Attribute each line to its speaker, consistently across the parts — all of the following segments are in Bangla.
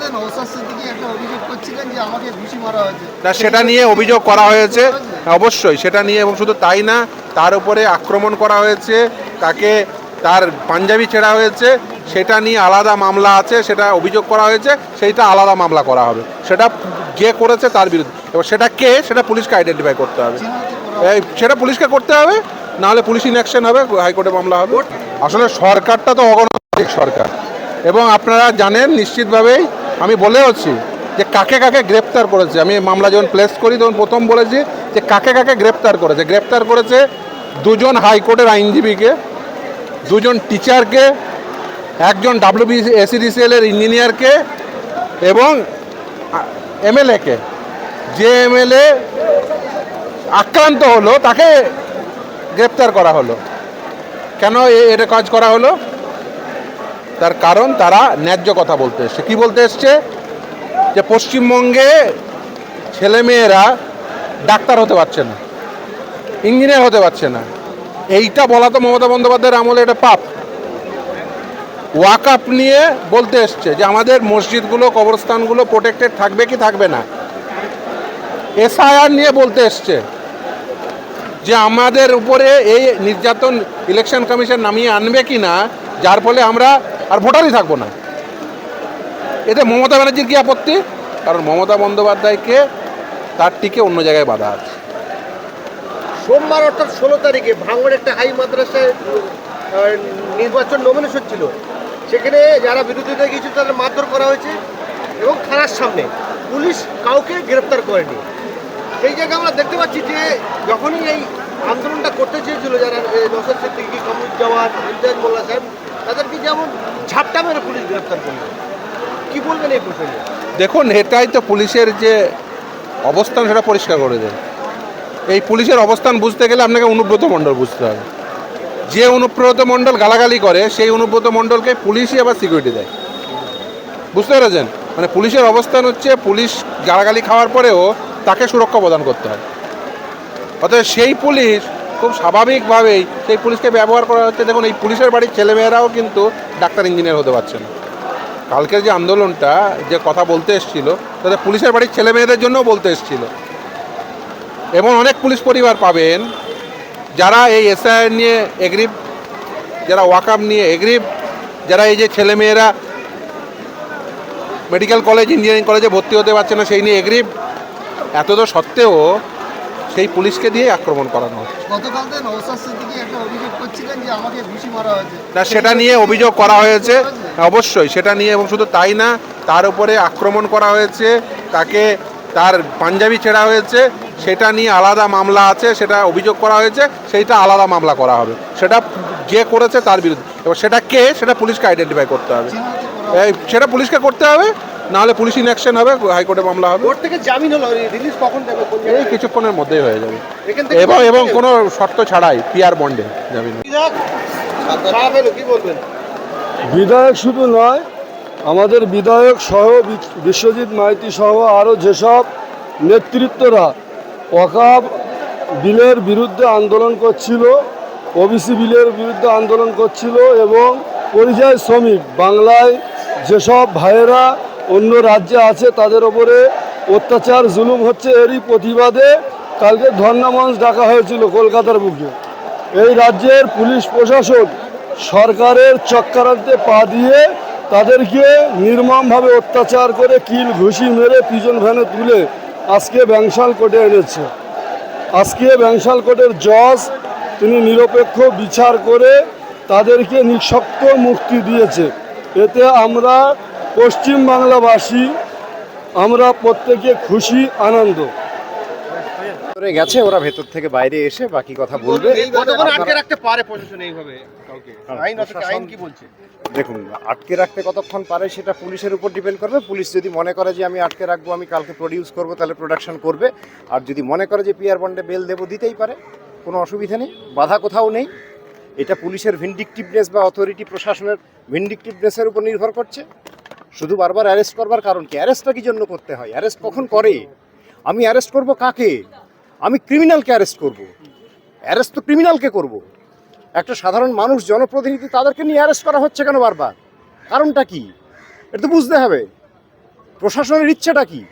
Speaker 1: সিদ্দিকি একটা অভিযোগ করছিলেন যে আমাকে ঘুষি মারা হয়েছে।
Speaker 2: না সেটা নিয়ে অভিযোগ করা হয়েছে। অবশ্যই সেটা নিয়ে এবং শুধু তাই না তার উপরে আক্রমণ করা হয়েছে তাকে তার পাঞ্জাবি ছেঁড়া হয়েছে সেটা নিয়ে আলাদা মামলা আছে সেটা অভিযোগ করা হয়েছে সেইটা আলাদা মামলা করা হবে। সেটা যে করেছে তার বিরুদ্ধে। এবার সেটা কে সেটা পুলিশকে আইডেন্টিফাই করতে হবে। সেটা পুলিশকে করতে হবে নাহলে পুলিশ ইনঅ্যাকশন হবে হাইকোর্টে মামলা হবে। আসলে সরকারটা তো অগণতান্ত্রিক সরকার। এবং আপনারা জানেন নিশ্চিতভাবেই আমি বলে বলেওছি যে কাকে কাকে গ্রেপ্তার করেছে। আমি মামলা যখন প্লেস করি, তখন প্রথম বলেছি যে কাকে কাকে গ্রেপ্তার করেছে। গ্রেপ্তার করেছে দুজন হাইকোর্টের আইনজীবীকে, দুজন টিচারকে একজন ডাব্লিউবি এসিডিসিএল এর ইঞ্জিনিয়ারকে এবং এমএলএকে যে এমএলএ আক্রান্ত হলো, তাকে গ্রেপ্তার করা হলো। কেন এটা কাজ করা হলো? তার কারণ তারা ন্যায্য কথা বলতে এসছে। কী বলতে এসছে? যে পশ্চিমবঙ্গে ছেলেমেয়েরা ডাক্তার হতে পারছে না, ইঞ্জিনিয়ার হতে পারছে না। এইটা বলা তো মমতা বন্দ্যোপাধ্যায়ের আমলে এটা পাপ। ওয়াকআপ নিয়ে বলতে এসছে যে আমাদের মসজিদগুলো, কবরস্থানগুলো প্রোটেক্টেড থাকবে কি থাকবে না। এসআইআর নিয়ে বলতে এসছে যে আমাদের উপরে এই নির্যাতন ইলেকশন কমিশন নামিয়ে আনবে কি না যার ফলে আমরা আর ভোটারই থাকব না। এতে মমতা ব্যানার্জির কি আপত্তি? কারণ মমতা বন্দ্যোপাধ্যায়কে তার টিকে অন্য জায়গায় বাধা আছে।
Speaker 3: সোমবার অর্থাৎ ষোলো তারিখে ভাঙড় একটা হাই মাদ্রাসায় নির্বাচন নমিনেশন ছিল সেখানে যারা বিরোধিতা গিয়েছিল তাদের মারধর করা হয়েছে এবং থানার সামনে পুলিশ কাউকে গ্রেপ্তার করেনি। সেই জায়গায় আমরা দেখতে পাচ্ছি যে যখনই এই আন্দোলনটা করতে চেয়েছিল যারা নসর সিদ্দিকি, কামরুজ্জামান, ইমতিয়াজ মোল্লা সাহেব, তাদেরকে যেমন ঝাপটা মেরে পুলিশ করল। কি বলবেন এই প্রসঙ্গে
Speaker 2: দেখুন, এটাই তো পুলিশের যে অবস্থান, সেটা পরিষ্কার করে দেয় এই পুলিশের অবস্থান বুঝতে গেলে আপনাকে অনুব্রত মণ্ডল বুঝতে হবে। যে অনুব্রত মণ্ডল গালাগালি করে, সেই অনুব্রত মণ্ডলকে পুলিশই আবার সিকিউরিটি দেয়। বুঝতে পেরেছেন? মানে পুলিশের অবস্থান হচ্ছে, পুলিশ গালাগালি খাওয়ার পরেও তাকে সুরক্ষা প্রদান করতে হয়। অতএব সেই পুলিশ খুব স্বাভাবিকভাবেই সেই পুলিশকে ব্যবহার করা হচ্ছে। দেখুন, এই পুলিশের বাড়ির ছেলেমেয়েরাও কিন্তু ডাক্তার, ইঞ্জিনিয়ার হতে পারছে না। কালকের যে আন্দোলনটা, যে কথা বলতে এসেছিল তাদের পুলিশের বাড়ির ছেলে মেয়েদের জন্যও বলতে এসেছিল। এবং অনেক পুলিশ পরিবার পাবেন যারা এই এসআই নিয়ে এগ্রিভ, যারা ওয়াকআপ নিয়ে এগ্রিভ, যারা এই যে ছেলেমেয়েরা মেডিকেল কলেজ, ইঞ্জিনিয়ারিং কলেজে ভর্তি হতে পারছে না, সেই নিয়ে এগ্রিভ। এত তো সত্ত্বেও সেই পুলিশকে দিয়ে আক্রমণ করানো হচ্ছে। না সেটা নিয়ে অভিযোগ করা হয়েছে। অবশ্যই সেটা নিয়ে এবং শুধু তাই না তার উপরে আক্রমণ করা হয়েছে তাকে তার পাঞ্জাবি ছেঁড়া হয়েছে সেটা নিয়ে আলাদা মামলা আছে সেটা অভিযোগ করা হয়েছে সেইটা আলাদা মামলা করা হবে। সেটা যে করেছে তার বিরুদ্ধে। এবার সেটা কে? সেটা পুলিশকে আইডেন্টিফাই করতে হবে। সেটা পুলিশকে করতে হবে নাহলে পুলিশ ইনঅ্যাকশন হবে হাইকোর্টে মামলা হবে।
Speaker 3: কোর্ট থেকে জামিন হলো রিলিজ কখন দেবে কোন
Speaker 2: এই কিছুক্ষণের মধ্যেই হয়ে যাবে। এবং এবং কোনো শর্ত ছাড়াই পিয়ার বন্ডে
Speaker 3: পেল কি বলবেন?
Speaker 4: বিধায়ক শুধু নয় আমাদের বিধায়ক সহ বিশ্বজিৎ মাইতি সহ আরও যেসব নেতৃত্বরা ওয়াকাব বিলের বিরুদ্ধে আন্দোলন করছিল ওবিসি বিলের বিরুদ্ধে আন্দোলন করছিল এবং পরিযায়ী শ্রমিক বাংলায় যেসব ভাইয়েরা অন্য রাজ্যে আছে, তাদের ওপরে অত্যাচার, জুলুম হচ্ছে এরই প্রতিবাদে। কালকে ধর্ণামঞ্চ ডাকা হয়েছিল কলকাতার বুকে। এই রাজ্যের পুলিশ প্রশাসন সরকারের চক্রান্তে পা দিয়ে তাদেরকে নির্মমভাবে অত্যাচার করে কিল, ঘুষি মেরে পিজন ভ্যানে তুলে আজকে ব্যাংশাল কোর্টে এনেছে। আজকে ব্যাংশাল কোর্টের জজ তিনি নিরপেক্ষ বিচার করে তাদেরকে নিঃশক্ত মুক্তি দিয়েছে। এতে আমরা পশ্চিম বাংলাবাসী আমরা প্রত্যেকে খুশি আনন্দ।
Speaker 5: করে গেছে ওরা ভেতর থেকে বাইরে এসে বাকি কথা বলবে।
Speaker 3: কতক্ষণ আটকে রাখতে পারে প্রশাসন এইভাবে আইন আইন কি বলছে?
Speaker 5: দেখুন আটকে রাখতে কতক্ষণ পারে সেটা পুলিশের উপর ডিপেন্ড করবে। পুলিশ যদি মনে করে যে আমি আটকে রাখব আমি কালকে প্রডিউস করব তাহলে প্রোডাকশন করবে। আর যদি মনে করে যে পিয়ার বন্ডে বেল দেবো দিতেই পারে। কোনো অসুবিধা নেই বাধা কোথাও নেই। এটা পুলিশের ভিন্ডিকটিভনেস বা অথরিটি প্রশাসনের ভিন্ডিকটিভনেসের উপর নির্ভর করছে। শুধু বারবার অ্যারেস্ট করবার কারণ কি? অ্যারেস্টটা কি জন্য করতে হয়? অ্যারেস্ট কখন করে? আমি অ্যারেস্ট করব কাকে? আমি ক্রিমিনালকে অ্যারেস্ট করব? অ্যারেস্ট তো ক্রিমিনালকে করব? একটা সাধারণ মানুষ, জনপ্রতিনিধি, তাদেরকে নিয়ে অ্যারেস্ট করা হচ্ছে কেন বারবার? কারণটা কি? এটা তো বুঝতে হবে। প্রশাসনের ইচ্ছাটা কি?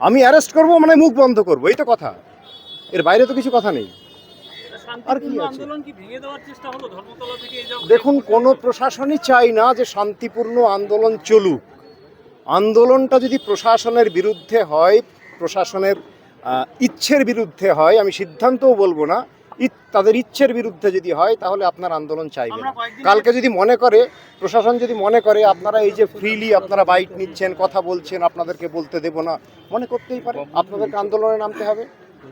Speaker 5: আমি অ্যারেস্ট করব মানে মুখ বন্ধ করব? এই তো কথা। এর বাইরে তো কিছু কথা নেই। আর কি আছে? দেখুন কোনো প্রশাসনই চাই না যে শান্তিপূর্ণ আন্দোলন চলুক। আন্দোলনটা যদি প্রশাসনের বিরুদ্ধে হয় প্রশাসনের ইচ্ছের বিরুদ্ধে হয় আমি সিদ্ধান্তও বলব না। তাদের ইচ্ছের বিরুদ্ধে যদি হয় তাহলে আপনার আন্দোলন চাইবে কালকে যদি মনে করে প্রশাসন যদি মনে করে আপনারা এই যে ফ্রিলি আপনারা বাইক নিচ্ছেন কথা বলছেন আপনাদেরকে বলতে দেব না মনে করতেই পারে আপনাদেরকে আন্দোলনে নামতে হবে।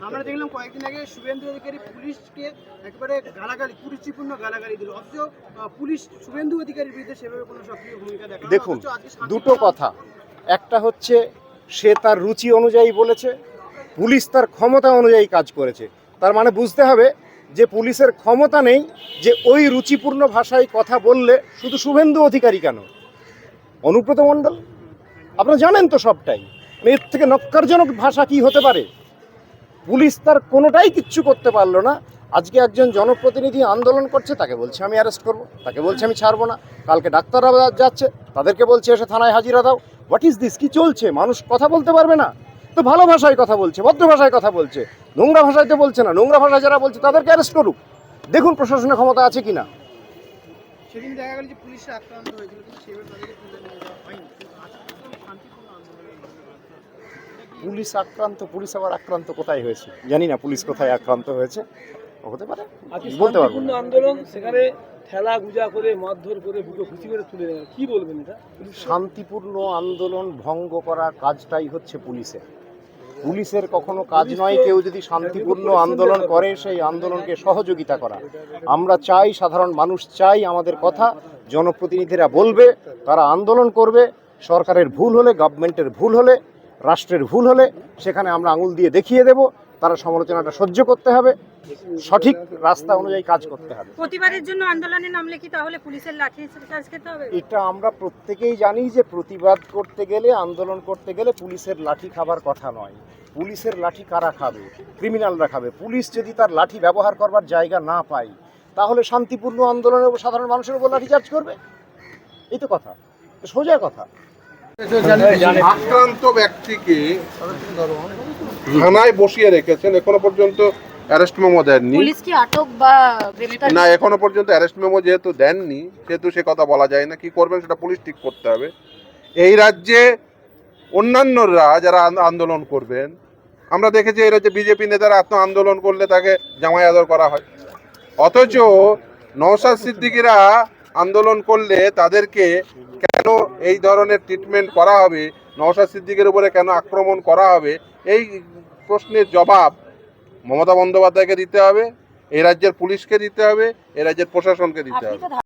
Speaker 1: আমরা দেখলাম কয়েকদিন আগে শুভেন্দু অধিকারী পুলিশকে একবারে গালাগালি কুরুচিপূর্ণ গালাগালি দিল। অথচ পুলিশ শুভেন্দু অধিকারীর বিরুদ্ধে সেভাবে কোনো সক্রিয় ভূমিকা দেখে
Speaker 5: দেখুন দুটো কথা। একটা হচ্ছে সে তার রুচি অনুযায়ী বলেছে পুলিশ তার ক্ষমতা অনুযায়ী কাজ করেছে। তার মানে বুঝতে হবে যে পুলিশের ক্ষমতা নেই যে ওই রুচিপূর্ণ ভাষায় কথা বললে শুধু শুভেন্দু অধিকারী কেন? অনুব্রত মণ্ডল? আপনারা জানেন তো সবটাই। এর থেকে নক্কারজনক ভাষা কি হতে পারে? পুলিশ তার কোনোটাই কিচ্ছু করতে পারল না। আজকে একজন জনপ্রতিনিধি আন্দোলন করছে, তাকে বলছে আমি অ্যারেস্ট করব, তাকে বলছে আমি ছাড়বো না। কালকে ডাক্তাররা যাচ্ছে, তাদেরকে বলছে এসে থানায় হাজিরা দাও। হোয়াট ইজ দিস কি চলছে? মানুষ কথা বলতে পারবে না। তো ভালো ভাষায় কথা বলছে, ভদ্র ভাষায় কথা বলছে। নোংরা ভাষায় তো বলছে না, নোংরা ভাষায় যারা বলছে, তাদেরকে অ্যারেস্ট করুক। দেখুন প্রশাসনের ক্ষমতা আছে কিনা
Speaker 1: সেদিন দেখা গেল যে আক্রান্ত হয়েছিল কিন্তু আজকে তো শান্তিপূর্ণ আন্দোলনের
Speaker 5: পুলিশ আক্রান্ত পুলিশ আবার আক্রান্ত কোথায় হয়েছে? জানি না পুলিশ কোথায় আক্রান্ত হয়েছে। হতে পারে। বলতে পারব
Speaker 6: আন্দোলন সেখানে ঠেলা গুজা করে মারধর করে বুকে খুশি করে তুলে নেওয়া কি বলবেন এটা?
Speaker 5: শান্তিপূর্ণ আন্দোলন ভঙ্গ করা কাজটাই হচ্ছে পুলিশের। পুলিশের কখনো কাজ নয় কেউ যদি শান্তিপূর্ণ আন্দোলন করে সেই আন্দোলনকে সহযোগিতা করা। আমরা চাই সাধারণ মানুষ চাই আমাদের কথা জনপ্রতিনিধিরা বলবে তারা আন্দোলন করবে সরকারের ভুল হলে গভর্নমেন্টের ভুল হলে রাষ্ট্রের ভুল হলে সেখানে আমরা আঙুল দিয়ে দেখিয়ে দেব তারা সমালোচনাটা সহ্য করতে হবে সঠিক রাস্তা অনুযায়ী কাজ করতে হবে।
Speaker 7: প্রতিবাদের জন্য আন্দোলনে নামলে কি তাহলে পুলিশের লাঠি চার্জ খেতে হবে?
Speaker 5: এটা আমরা প্রত্যেকেই জানি যে প্রতিবাদ করতে গেলে আন্দোলন করতে গেলে পুলিশের লাঠি খাবার কথা নয়। পুলিশের লাঠি কারা খাবে? ক্রিমিনালরা খাবে। পুলিশ যদি তার লাঠি ব্যবহার করবার জায়গা না পায় তাহলে শান্তিপূর্ণ আন্দোলনের সাধারণ মানুষের উপর লাঠি চার্জ করবে? এই তো কথা। সোজা কথা।
Speaker 2: আক্রান্ত ব্যক্তিকে থানায় বসিয়ে রেখেছেন। এখনও পর্যন্ত অ্যারেস্ট মেমো দেননি।
Speaker 7: পুলিশ কি আটক বা গ্রেফতার
Speaker 2: না এখনও পর্যন্ত অ্যারেস্ট মেমো যেহেতু দেননি সেহেতু সে কথা বলা যায় না। কি করবেন সেটা পুলিশ ঠিক করতে হবে। এই রাজ্যে অন্যান্যরা যারা আন্দোলন করবেন আমরা দেখেছি এই রাজ্যে বিজেপি নেতারা আত্ম আন্দোলন করলে তাকে জামাই আদর করা হয়। অথচ নওশাদ সিদ্দিকিরা আন্দোলন করলে তাদেরকে কেন এই ধরনের ট্রিটমেন্ট করা হবে? নওশাদ সিদ্দিকের উপরে কেন আক্রমণ করা হবে? এই প্রশ্নের জবাব মমতা বন্দ্যোপাধ্যায়কে দিতে হবে এই রাজ্যের পুলিশকে দিতে হবে এই রাজ্যের প্রশাসনকে দিতে হবে।